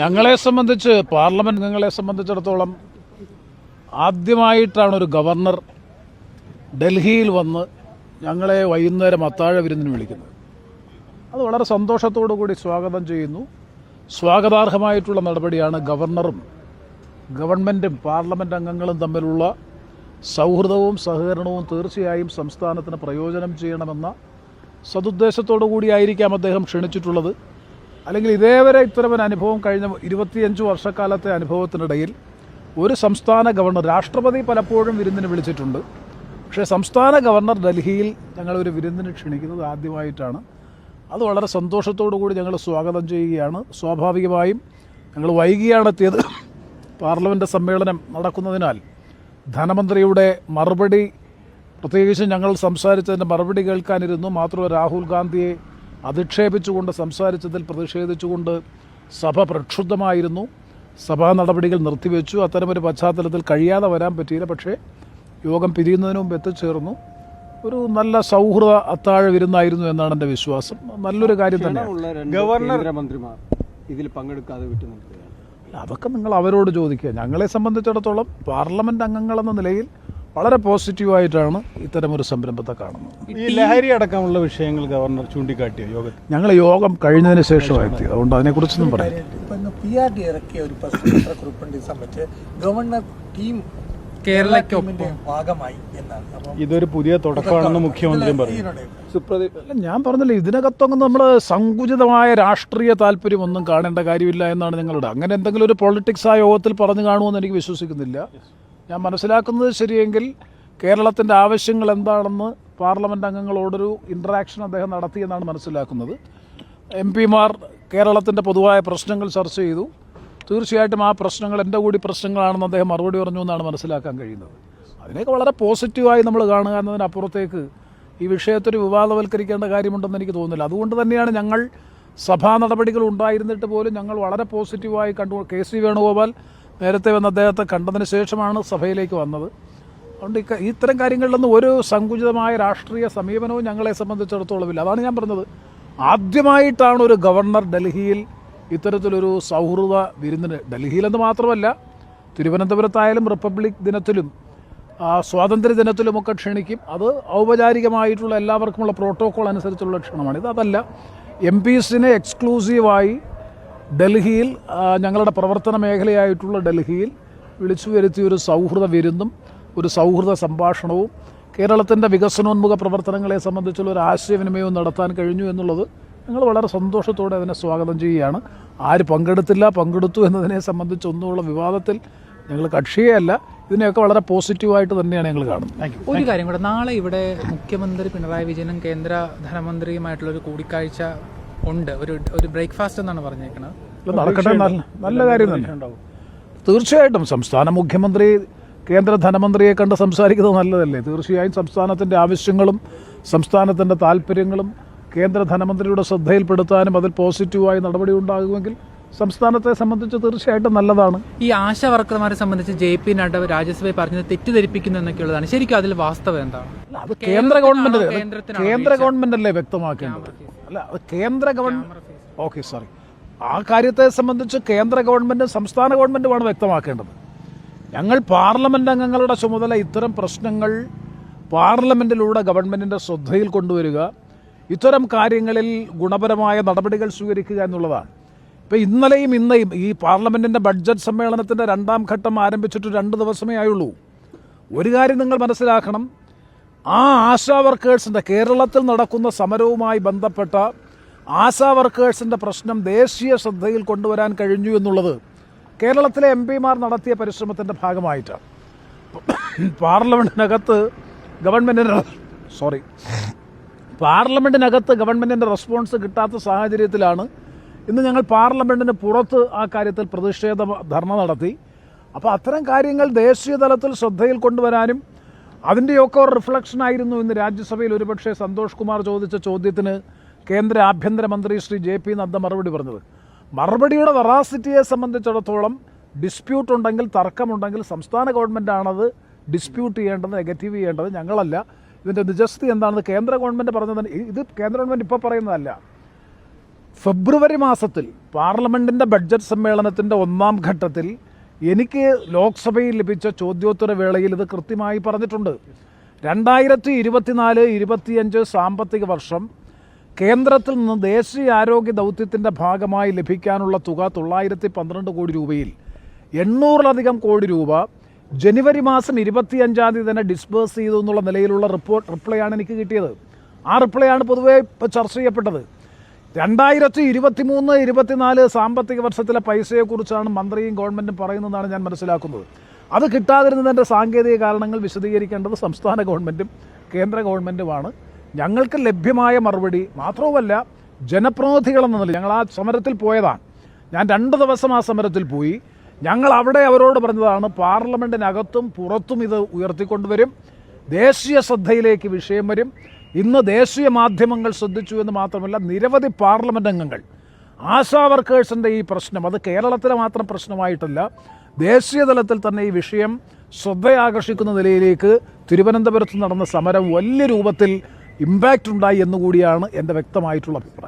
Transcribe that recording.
ഞങ്ങളെ സംബന്ധിച്ച് പാർലമെന്റ് അംഗങ്ങളെ സംബന്ധിച്ചിടത്തോളം ആദ്യമായിട്ടാണ് ഒരു ഗവർണർ ഡൽഹിയിൽ വന്ന് ഞങ്ങളെ വൈകുന്നേരം അത്താഴ വിരുന്നിന് വിളിക്കുന്നത്. അത് വളരെ സന്തോഷത്തോടു കൂടി സ്വാഗതം ചെയ്യുന്നു. സ്വാഗതാർഹമായിട്ടുള്ള നടപടിയാണ് ഗവർണറും ഗവൺമെന്റും പാർലമെന്റ് അംഗങ്ങളും തമ്മിലുള്ള സൗഹൃദവും സഹകരണവും തീർച്ചയായും സംസ്ഥാനത്തിന് പ്രയോജനം ചെയ്യണമെന്ന സതുദ്ദേശത്തോടു കൂടിയായിരിക്കാം അദ്ദേഹം ക്ഷണിച്ചിട്ടുള്ളത്. അല്ലെങ്കിൽ ഇതേവരെ ഇത്തരമൊരു അനുഭവം കഴിഞ്ഞ ഇരുപത്തിയഞ്ച് വർഷക്കാലത്തെ അനുഭവത്തിനിടയിൽ ഒരു സംസ്ഥാന ഗവർണർ രാഷ്ട്രപതി പലപ്പോഴും വിരുന്നിന് വിളിച്ചിട്ടുണ്ട്. പക്ഷേ സംസ്ഥാന ഗവർണർ ഡൽഹിയിൽ ഞങ്ങളൊരു വിരുന്നിന് ക്ഷണിക്കുന്നത് ആദ്യമായിട്ടാണ്. അത് വളരെ സന്തോഷത്തോടു കൂടി ഞങ്ങൾ സ്വാഗതം ചെയ്യുകയാണ്. സ്വാഭാവികമായും ഞങ്ങൾ വൈകിയാണ് എത്തിയത്. പാർലമെന്റ് സമ്മേളനം നടക്കുന്നതിനാൽ ധനമന്ത്രിയുടെ മറുപടി പ്രത്യേകിച്ച് ഞങ്ങൾ സംസാരിച്ചതിന്റെ മറുപടി കേൾക്കാനിരുന്നു. മാത്രമല്ല രാഹുൽ ഗാന്ധിയെ അധിക്ഷേപിച്ചുകൊണ്ട് സംസാരിച്ചതിൽ പ്രതിഷേധിച്ചുകൊണ്ട് സഭ പ്രക്ഷുബ്ധമായിരുന്നു. സഭാ നടപടികൾ നിർത്തിവെച്ചു. അത്തരമൊരു പശ്ചാത്തലത്തിൽ കഴിയാതെ വരാൻ പറ്റിയില്ല. പക്ഷേ യോഗം പിരിയുന്നതിന് മുമ്പ് എത്തിച്ചേർന്നു. ഒരു നല്ല സൗഹൃദ അത്താഴ വിരുന്നായിരുന്നു എന്നാണ് എന്റെ വിശ്വാസം. നല്ലൊരു കാര്യം തന്നെ ഗവർണർ മന്ത്രിമാർ ഇതിൽ പങ്കെടുക്കാതെ വിട്ടു അതൊക്കെ നിങ്ങൾ അവരോട് ചോദിക്കുക. ഞങ്ങളെ സംബന്ധിച്ചിടത്തോളം പാർലമെന്റ് അംഗങ്ങളെന്ന നിലയിൽ വളരെ പോസിറ്റീവായിട്ടാണ് ഇത്തരമൊരു സംരംഭത്തെ കാണുന്നത്. ഈ ലഹരി അടക്കമുള്ള വിഷയങ്ങൾ ഗവർണർ ചൂണ്ടിക്കാട്ടിയോ യോഗത്തിൽ? ഞങ്ങൾ യോഗം കഴിഞ്ഞതിന് ശേഷമാണ് എത്തിയത് അതുകൊണ്ട് അതിനെക്കുറിച്ചൊന്നും പറയാം ഇപ്പൊ പി ആർ ഡി ഇറക്കിയ ഒരു പത്രക്കുറിപ്പുണ്ട് സംബന്ധിച്ച് ഗവർണർ ടീം കേരളത്തിന്റെ ഭാഗമായി എന്നാണ്. അപ്പം ഇതൊരു പുതിയ തുടക്കമാണെന്ന് മുഖ്യമന്ത്രി പറഞ്ഞു അല്ല ഞാൻ പറഞ്ഞില്ലേ ഇതിനകത്തൊന്നും നമ്മൾ സങ്കുചിതമായ രാഷ്ട്രീയ താല്പര്യമൊന്നും കാണേണ്ട കാര്യമില്ല എന്നാണ് നിങ്ങളുടെ അങ്ങനെ എന്തെങ്കിലും ഒരു പൊളിറ്റിക്സ് ആ യോഗത്തിൽ പറഞ്ഞു കാണുമെന്ന് എനിക്ക് വിശ്വസിക്കുന്നില്ല. ഞാൻ മനസ്സിലാക്കുന്നത് ശരിയെങ്കിൽ കേരളത്തിന്റെ ആവശ്യങ്ങൾ എന്താണെന്ന് പാർലമെന്റ് അംഗങ്ങളോടൊരു ഇൻട്രാക്ഷൻ അദ്ദേഹം നടത്തിയെന്നാണ് മനസ്സിലാക്കുന്നത്. എം പിമാർ കേരളത്തിന്റെ പൊതുവായ പ്രശ്നങ്ങൾ ചർച്ച ചെയ്തു. തീർച്ചയായിട്ടും ആ പ്രശ്നങ്ങൾ എന്റെ കൂടി പ്രശ്നങ്ങളാണെന്ന് അദ്ദേഹം മറുപടി പറഞ്ഞു എന്നാണ് മനസ്സിലാക്കാൻ കഴിയുന്നത്. അതിനെയൊക്കെ വളരെ പോസിറ്റീവായി നമ്മൾ കാണുക എന്നതിനപ്പുറത്തേക്ക് ഈ വിഷയത്തൊരു വിവാദവൽക്കരിക്കേണ്ട കാര്യമുണ്ടെന്ന് എനിക്ക് തോന്നുന്നില്ല. അതുകൊണ്ട് തന്നെയാണ് ഞങ്ങൾ സഭാ നടപടികൾ ഉണ്ടായിരുന്നിട്ട് പോലും ഞങ്ങൾ വളരെ പോസിറ്റീവായി കണ്ടു. കെ സി വേണുഗോപാൽ നേരത്തെ വന്ന് അദ്ദേഹത്തെ കണ്ടതിന് ശേഷമാണ് സഭയിലേക്ക് വന്നത്. അതുകൊണ്ട് ഇത്തരം കാര്യങ്ങളിലൊന്നും ഒരു സങ്കുചിതമായ രാഷ്ട്രീയ സമീപനവും ഞങ്ങളെ സംബന്ധിച്ചിടത്തോളം ഇല്ല. അതാണ് ഞാൻ പറഞ്ഞത്. ആദ്യമായിട്ടാണ് ഒരു ഗവർണർ ഡൽഹിയിൽ ഇത്തരത്തിലൊരു സൗഹൃദ വിരുന്നിന് ഡൽഹിയിലെന്ന് മാത്രമല്ല തിരുവനന്തപുരത്തായാലും റിപ്പബ്ലിക് ദിനത്തിലും സ്വാതന്ത്ര്യ ദിനത്തിലുമൊക്കെ ക്ഷണിക്കും. അത് ഔപചാരികമായിട്ടുള്ള എല്ലാവർക്കുമുള്ള പ്രോട്ടോക്കോൾ അനുസരിച്ചുള്ള ക്ഷണമാണ് ഇത് അതല്ല എം പീസിനെ എക്സ്ക്ലൂസീവായി ഡൽഹിയിൽ ഞങ്ങളുടെ പ്രവർത്തന മേഖലയായിട്ടുള്ള ഡൽഹിയിൽ വിളിച്ചു വരുത്തിയ ഒരു സൗഹൃദ വിരുന്നും ഒരു സൗഹൃദ സംഭാഷണവും കേരളത്തിന്റെ വികസനോന്മുഖ പ്രവർത്തനങ്ങളെ സംബന്ധിച്ചുള്ള ഒരു ആശയവിനിമയവും നടത്താൻ കഴിഞ്ഞു എന്നുള്ളത് ഞങ്ങൾ വളരെ സന്തോഷത്തോടെ അതിനെ സ്വാഗതം ചെയ്യുകയാണ്. ആര് പങ്കെടുത്തില്ല പങ്കെടുത്തു എന്നതിനെ സംബന്ധിച്ചൊന്നുമുള്ള വിവാദത്തിൽ ഞങ്ങൾ കക്ഷിയെയല്ല. ഇതിനെയൊക്കെ വളരെ പോസിറ്റീവായിട്ട് തന്നെയാണ് ഞങ്ങൾ കാണുന്നത്. താങ്ക് ഒരു കാര്യം കൂടെ നാളെ ഇവിടെ മുഖ്യമന്ത്രി പിണറായി വിജയനും കേന്ദ്ര ധനമന്ത്രിയുമായിട്ടുള്ള ഒരു കൂടിക്കാഴ്ച ഉണ്ട്. ഒരു ഒരു ബ്രേക്ക്ഫാസ്റ്റ് എന്നാണ് പറഞ്ഞേക്കുന്നത് നടക്കട്ടെ നല്ല കാര്യം തന്നെ. തീർച്ചയായിട്ടും സംസ്ഥാന മുഖ്യമന്ത്രി കേന്ദ്ര ധനമന്ത്രിയെ കണ്ട് സംസാരിക്കുന്നത് നല്ലതല്ലേ? തീർച്ചയായും സംസ്ഥാനത്തിന്റെ ആവശ്യങ്ങളും സംസ്ഥാനത്തിന്റെ താല്പര്യങ്ങളും കേന്ദ്ര ധനമന്ത്രിയുടെ ശ്രദ്ധയിൽപ്പെടുത്താനും അതിൽ പോസിറ്റീവായി നടപടി ഉണ്ടാകുമെങ്കിൽ സംസ്ഥാനത്തെ സംബന്ധിച്ച് തീർച്ചയായിട്ടും നല്ലതാണ്. ഈ ആശ വർക്കർമാരെ സംബന്ധിച്ച് ജെ പി നഡ്ഡ രാജ്യസഭയിൽ പറഞ്ഞത് തെറ്റിദ്ധരിപ്പിക്കുന്നു എന്നൊക്കെയുള്ളതാണ്. ശരിക്കും അതിൽ വാസ്തവം എന്താണ്? അത് കേന്ദ്ര ഗവൺമെന്റ് കേന്ദ്ര ഗവൺമെന്റ് അല്ലേ വ്യക്തമാക്കേണ്ടത്? അല്ല അത് കേന്ദ്ര ഗവൺമെന്റ് ഓക്കെ സോറി. ആ കാര്യത്തെ സംബന്ധിച്ച് കേന്ദ്ര ഗവൺമെന്റും സംസ്ഥാന ഗവൺമെന്റുമാണ് വ്യക്തമാക്കേണ്ടത്. ഞങ്ങൾ പാർലമെന്റ് അംഗങ്ങളുടെ ചുമതല ഇത്തരം പ്രശ്നങ്ങൾ പാർലമെന്റിലൂടെ ഗവൺമെന്റിന്റെ ശ്രദ്ധയിൽ കൊണ്ടുവരിക ഇത്തരം കാര്യങ്ങളിൽ ഗുണപരമായ നടപടികൾ സ്വീകരിക്കുക എന്നുള്ളതാണ്. ഇപ്പോൾ ഇന്നലെയും ഇന്നയും ഈ പാർലമെന്റിന്റെ ബഡ്ജറ്റ് സമ്മേളനത്തിന്റെ രണ്ടാം ഘട്ടം ആരംഭിച്ചിട്ട് രണ്ട് ദിവസമേ ആയുള്ളൂ. ഒരു കാര്യം നിങ്ങൾ മനസ്സിലാക്കണം ആ ആശാ വർക്കേഴ്സിന്റെ കേരളത്തിൽ നടക്കുന്ന സമരവുമായി ബന്ധപ്പെട്ട ആശാ വർക്കേഴ്സിന്റെ പ്രശ്നം ദേശീയ ശ്രദ്ധയിൽ കൊണ്ടുവരാൻ കഴിഞ്ഞു എന്നുള്ളത് കേരളത്തിലെ എം പിമാർ നടത്തിയ പരിശ്രമത്തിന്റെ ഭാഗമായിട്ടാണ് പാർലമെന്റിനകത്ത് ഗവൺമെന്റിന്റെ സോറി. പാർലമെന്റിനകത്ത് ഗവൺമെന്റിന്റെ റെസ്പോൺസ് കിട്ടാത്ത സാഹചര്യത്തിലാണ് ഇന്ന് ഞങ്ങൾ പാർലമെന്റിന് പുറത്ത് ആ കാര്യത്തിൽ പ്രതിഷേധ ധർണ നടത്തി. അപ്പോൾ അത്തരം കാര്യങ്ങൾ ദേശീയ തലത്തിൽ ശ്രദ്ധയിൽ കൊണ്ടുവരാനും അതിന്റെയൊക്കെ ഒരു റിഫ്ലക്ഷൻ ആയിരുന്നു ഇന്ന് രാജ്യസഭയിൽ ഒരുപക്ഷെ സന്തോഷ് കുമാർ ചോദിച്ച ചോദ്യത്തിന് കേന്ദ്ര ആഭ്യന്തരമന്ത്രി ശ്രീ ജെ പി നദ്ദ മറുപടി പറഞ്ഞത്. മറുപടിയുടെ വെറാസിറ്റിയെ സംബന്ധിച്ചിടത്തോളം ഡിസ്പ്യൂട്ട് ഉണ്ടെങ്കിൽ തർക്കമുണ്ടെങ്കിൽ സംസ്ഥാന ഗവൺമെന്റാണത് ഡിസ്പ്യൂട്ട് ചെയ്യേണ്ടത് നെഗറ്റീവ് ചെയ്യേണ്ടത് ഞങ്ങളല്ല. ഇതിന്റെ നിജസ്ഥിതി എന്താണെന്ന് കേന്ദ്ര ഗവൺമെന്റ് പറഞ്ഞത് ഇത് കേന്ദ്ര ഗവൺമെന്റ് ഇപ്പോൾ പറയുന്നതല്ല. ഫെബ്രുവരി മാസത്തിൽ പാർലമെന്റിന്റെ ബഡ്ജറ്റ് സമ്മേളനത്തിന്റെ ഒന്നാം ഘട്ടത്തിൽ എനിക്ക് ലോക്സഭയിൽ ലഭിച്ച ചോദ്യോത്തര വേളയിൽ ഇത് കൃത്യമായി പറഞ്ഞിട്ടുണ്ട്. രണ്ടായിരത്തി ഇരുപത്തിനാല് ഇരുപത്തിയഞ്ച് സാമ്പത്തിക വർഷം കേന്ദ്രത്തിൽ നിന്ന് ദേശീയ ആരോഗ്യ ദൗത്യത്തിന്റെ ഭാഗമായി ലഭിക്കാനുള്ള തുക തൊള്ളായിരത്തി പന്ത്രണ്ട് കോടി രൂപയിൽ എണ്ണൂറിലധികം കോടി രൂപ ജനുവരി മാസം ഇരുപത്തിയഞ്ചാം തീയതി തന്നെ ഡിസ്ബേഴ്സ് ചെയ്തു എന്നുള്ള നിലയിലുള്ള റിപ്പോർട്ട് റിപ്ലൈ ആണ് എനിക്ക് കിട്ടിയത്. ആ റിപ്ലൈ ആണ് പൊതുവേ ഇപ്പോൾ ചർച്ച ചെയ്യപ്പെട്ടത്. രണ്ടായിരത്തി ഇരുപത്തി മൂന്ന് ഇരുപത്തിനാല് സാമ്പത്തിക വർഷത്തിലെ പൈസയെക്കുറിച്ചാണ് മന്ത്രിയും ഗവൺമെന്റും പറയുന്നതെന്നാണ് ഞാൻ മനസ്സിലാക്കുന്നത്. അത് കിട്ടാതിരുന്നതിന്റെ സാങ്കേതിക കാരണങ്ങൾ വിശദീകരിക്കേണ്ടത് സംസ്ഥാന ഗവൺമെന്റും കേന്ദ്ര ഗവൺമെന്റുമാണ് ഞങ്ങൾക്ക് ലഭ്യമായ മറുപടി മാത്രവുമല്ല ജനപ്രതിനിധികളെന്ന നിലയിൽ ഞങ്ങൾ ആ സമരത്തിൽ പോയതാണ്. ഞാൻ രണ്ട് ദിവസം ആ സമരത്തിൽ പോയി. ഞങ്ങൾ അവിടെ അവരോട് പറഞ്ഞതാണ് പാർലമെന്റിനകത്തും പുറത്തും ഇത് ഉയർത്തിക്കൊണ്ടുവരും. ദേശീയ ശ്രദ്ധയിലേക്ക് വിഷയം വരും. ഇന്ന് ദേശീയ മാധ്യമങ്ങൾ ശ്രദ്ധിച്ചു എന്ന് മാത്രമല്ല നിരവധി പാർലമെന്റ് അംഗങ്ങൾ ആശാ വർക്കേഴ്സിന്റെ ഈ പ്രശ്നം അത് കേരളത്തിലെ മാത്രം പ്രശ്നമായിട്ടല്ല ദേശീയ തലത്തിൽ തന്നെ ഈ വിഷയം ശ്രദ്ധയാകർഷിക്കുന്ന നിലയിലേക്ക് തിരുവനന്തപുരത്ത് നടന്ന സമരം വലിയ രൂപത്തിൽ ഇമ്പാക്റ്റ് ഉണ്ടായി എന്നുകൂടിയാണ് എന്റെ വ്യക്തമായിട്ടുള്ള അഭിപ്രായം.